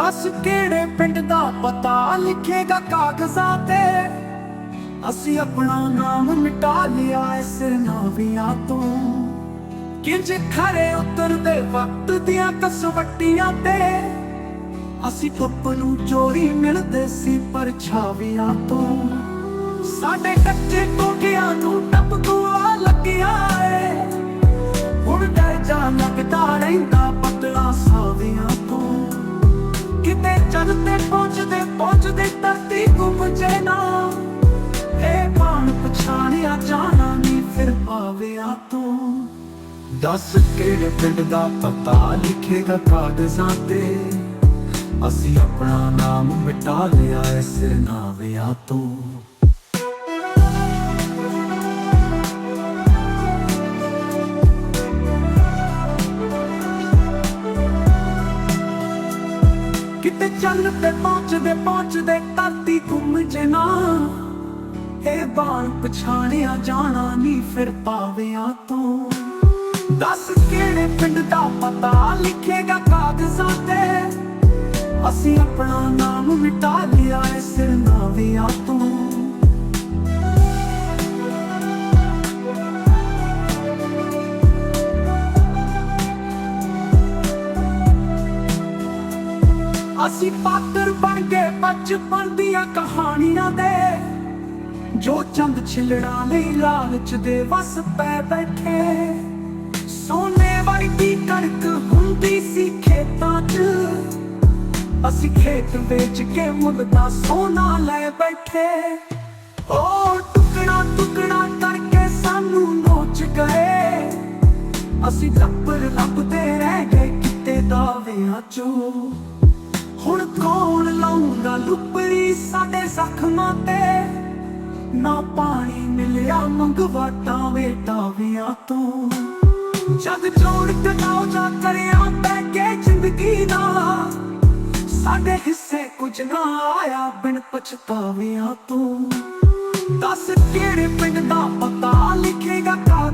ਦੱਸ ਕਿਹੜੇ ਪਿੰਡ ਦਾ ਪਤਾ ਲਿਖੇਗਾ ਕਾਗਜ਼ਾਂ ਤੇ? ਅਸੀਂ ਆਪਣਾ ਨਾਮ ਮਿਟਾ ਲਿਆ ਇਸ ਨਾਵੀਆਂ ਤੋਂ। ਕਿੰਜ ਖਰੇ ਉਤਰਦੇ ਵਕਤ ਦੀਆਂ ਕਸਵੱਟੀਆਂ ਤੇ? ਅਸੀਂ ਧੁੱਪ ਨੂੰ ਚੋਰੀ ਮਿਲਦੇ ਸੀ ਪਰਛਾਵੀਆਂ ਤੋਂ। ਸਾਡੇ ਕੱਚੇ ਕੋਠਿਆਂ ਨੂੰ ਟਪਕੂਆ ਲੱਗਿਆ ਏ। ਹੁਣ ਡਰ ਜਾ ਲੱਗਦਾ ਰਹਿੰਦਾ ਪਹੁੰਚਦੇ ਧਰਤੀ ਗੁੰਮ ਜੇ ਇਹ ਬਾਣ ਪਛਾਣਿਆ ਜਾਣਾ ਨਹੀਂ ਫਿਰ ਪਾਵਿਆਂ ਤੋਂ। ਦੱਸ ਕਿਹੜੇ ਪਿੰਡ ਦਾ ਪਤਾ ਲਿਖੇਗਾ ਕਾਗਜ਼ਾਂ ਤੇ। ਅਸੀਂ ਆਪਣਾ ਨਾਮ ਮਿਟਾ ਲਿਆ ਇਸ ਨਾਵਿਆਂ ਤੋਂ। ਕਿਤੇ ਚੰਨ ਤੇ ਪਹੁੰਚਦੇ ਪਹੁੰਚਦੇ ਧਰਤੀ ਘੁੰਮ ਜੇ ਨਾ। ਇਹ ਬਾਣ, ਪਛਾਣਿਆ ਜਾਣਾ ਨਹੀਂ ਫਿਰ ਪਾਵਿਆਂ ਤੋਂ। ਦੱਸ ਕਿਹੜੇ ਪਿੰਡ ਦਾ ਪਤਾ, ਲਿਖੇਗਾ ਕਾਗਜ਼ਾਂ ਤੇ। ਅਸੀਂ ਆਪਣਾ ਨਾਮ ਮਿਟਾ ਲਿਆ ਇਸ ਨਾਵਿਆਂ ਤੋਂ। ਅਸੀਂ ਪਾਤਰ ਬਣ ਗਏ ਬਚਪਨ ਦੀਆਂ ਕਹਾਣੀਆਂ ਦੇ। ਜੋ ਚੰਦ ਛਿਲੜਾਂ ਲਈ ਲਾਲਚ ਦੇ ਵਸ ਪੈ ਬੈਠੇ। ਸੋਨੇ ਵਰਗੀ ਕਣਕ ਹੁੰਦੀ ਸੀ ਖੇਤਾਂ 'ਚ। ਅਸੀਂ ਖੇਤ ਵੇਚ ਕੇ ਮੁੱਲ ਦਾ ਸੋਨਾ ਲੈ ਬੈਠੇ। ਓ ਟੁਕੜਾ ਟੁਕੜਾ ਕਰਕੇ ਸਾਨੂੰ ਨੋਚ ਗਏ। ਅਸੀਂ ਲੱਭਰ ਲੱਭਦੇ ਰਹਿ ਗਏ ਕਿਤੇ ਦਾਵਿਆਂ 'ਚੋਂ। ਹੁਣ ਕੌਣ ਲਾਉਂਦਾ ਲੁਪਰੀ ਸਾਡੇ ਜ਼ਖਮਾਂ ਤੇ? ਨਾ ਪਾਣੀ ਮਿਲਿਆ ਮੰਗਵਾਟਾਂ ਵੇਟਾਵਿਆਂ ਤੋਂ। ਜਦ ਜੋੜ ਤਨਾਉ ਜਾ ਕਰਿਆ ਬੈ ਕੇ ਜ਼ਿੰਦਗੀ ਦਾ, ਸਾਡੇ ਹਿੱਸੇ ਕੁਝ ਨਾ ਆਇਆ ਬਿਨ ਪਛਤਾਵਿਆਂ ਤੋਂ। ਦੱਸ ਕਿਹੜੇ ਪਿੰਡ ਦਾ ਪਤਾ ਲਿਖੇਗਾ ਕਾਗਜ਼ਾਂ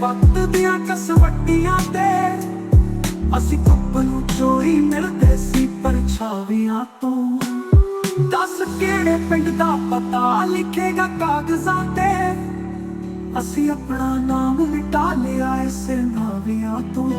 ਵਕਤ ਦੀਆਂ ਕਸਵੱਟੀਆਂ ਤੇ ਅਸੀਂ ਧੁੱਪ ਨੂੰ ਚੋਰੀ ਮਿਲਦੇ ਸੀ ਪਰਛਾਵਿਆਂ ਤੋਂ। ਦੱਸ ਕਿਹੜੇ ਪਿੰਡ ਦਾ ਪਤਾ ਲਿਖੇਗਾ ਕਾਗਜ਼ਾਂ ਤੇ? ਅਸੀਂ ਆਪਣਾ ਨਾਮ ਮਿਟਾ ਲਿਆ ਇਸ ਨਾਵਿਆਂ ਤੋਂ।